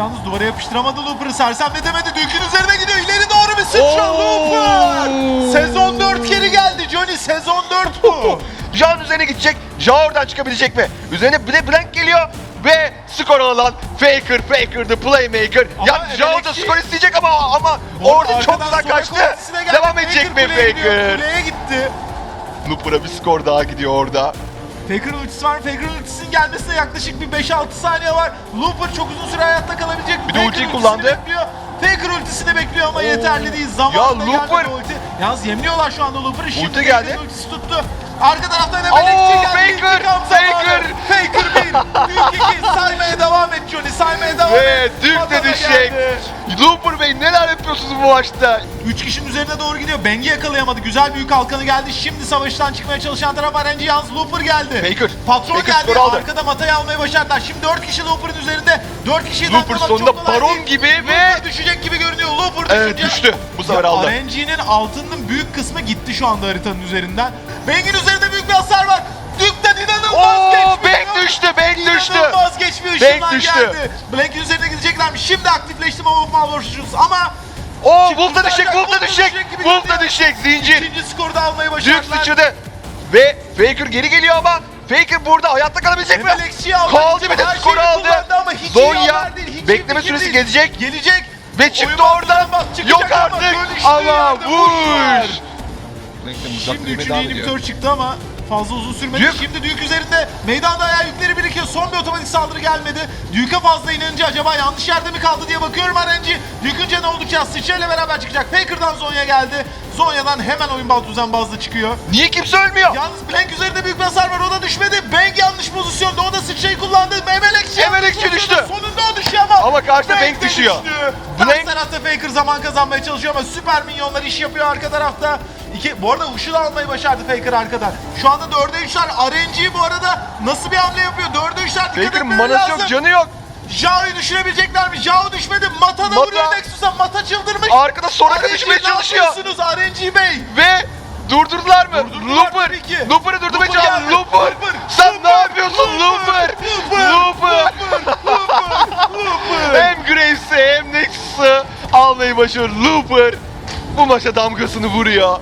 yalnız duvara yapıştıramadı Looper'ı. Sersemletemedi. Duke'un üzerine gidiyor. İleri doğru bir sıçra Oo. Looper. Sezon 4 geri geldi Johnny. Sezon 4 bu. Jao üzerine gidecek. Jao oradan çıkabilecek mi? Üzerine bir de Blank geliyor. Ve skor alan Faker, Faker the playmaker. Ama ya Jao da skor isteyecek ama ama orada çok güzel kaçtı. Devam edecek mi Faker? Kuleye gitti. Looper'a bir skor daha gidiyor orada. Faker'ın ultisi var. Faker'ın ultisinin gelmesine yaklaşık bir 5-6 saniye var. Looper çok uzun süre hayatta kalabilecek. Bir de Faker ultiyi kullandı. Bekliyor. Faker ultisini bekliyor ama yeterli değil. Zamanında Ya Looper- ulti. Yalnız yemliyorlar şu anda Looper'ı. Şimdi Ulti geldi. ultisi tuttu. Arka taraftan da Oo. Faker, zamanı. Faker. Faker 1. Saymaya devam Ve et. Duke de düşecek. Looper Bey neler yapıyorsunuz bu maçta? Üç kişinin üzerine doğru gidiyor. Bengi yakalayamadı. Güzel büyük halkanı geldi. Şimdi savaştan çıkmaya çalışan taraf RNG yalnız Looper geldi. Faker. Patron Faker geldi. aldı. Arkada Mata'yı almayı başardılar. Şimdi 4 kişi Looper'ın üzerinde. 4 kişiyi Looper sonunda baron değil. gibi ve- Looper düşecek gibi görünüyor. Looper Evet, düşünce... düştü. Bu sefer aldı. RNG'nin altının büyük kısmı gitti şu anda haritanın üzerinden. Bengi'nin üzerinde büyük bir hasar var. Duke'den inanılmaz Oo, geçmiyor. Düştü, Bank düştü. İnanılmaz geçmiyor. Bank Işınlar düştü. geldi. Blank'in üzerine gideceklermiş. Şimdi aktifleşti Mama of Malversations ama Oo Wolf da düşecek, Wolf da düşecek. Wolf da düşecek. Zincir. ikinci skoru da almayı Duke başardılar. sıçradı. Ve Faker geri geliyor ama Faker burada hayatta kalabilecek mi? Kaldı bir de skoru aldı. ama hiç Zonya bekleme fikir süresi gelecek Gelecek. ve çıktı oradan. Yok artık ama vur. Şimdi üçüncü inhibitör çıktı ama fazla uzun sürmedi. Duke. Şimdi Duke üzerinde meydanda ayağı yükleri birikiyor. Son bir otomatik saldırı gelmedi. Duke'a fazla inince acaba yanlış yerde mi kaldı diye bakıyorum RNG. Duke'un canı oldukça. Sıçrayla beraber çıkacak. Faker'dan Zonya geldi. Zonya'dan hemen oyun bal düzenbazlı çıkıyor. Niye kimse ölmüyor? Yalnız Blank üzerinde büyük bir hasar var. O da düşmedi. Bang yanlış pozisyonda. O da sıçrayı kullandı. Memelekçi pozisyonda. düştü. Sonunda o düşüyor ama. Ama karşıda Bank de düşüyor. düştü. Blank- Karşı tarafta Faker zaman kazanmaya çalışıyor ama süper minyonlar iş yapıyor arka tarafta. İki, bu arada Uşul almayı başardı Faker arkadan. Şu anda 4'e 3'ler. RNG bu arada nasıl bir hamle yapıyor? 4'e 3'ler dikkat Faker manası lazım. yok, canı yok. Jao'yu düşürebilecekler mi? Jao düşmedi. Mata da Mata- vuruyor Nexus'a. Mata çıldırmış. Arkada Soraka RNG düşmeye çalışıyor. RNG Bey? Ve durdurdular mı? Durdurdular Looper. Looper'ı durdurmaya Looper çalışıyor. Looper. Looper. Sen Looper. ne yapıyorsun Looper? Looper. Looper. Looper. hem Graves'i hem Nexus'ı almayı başarıyor. Looper bu maça damgasını vuruyor.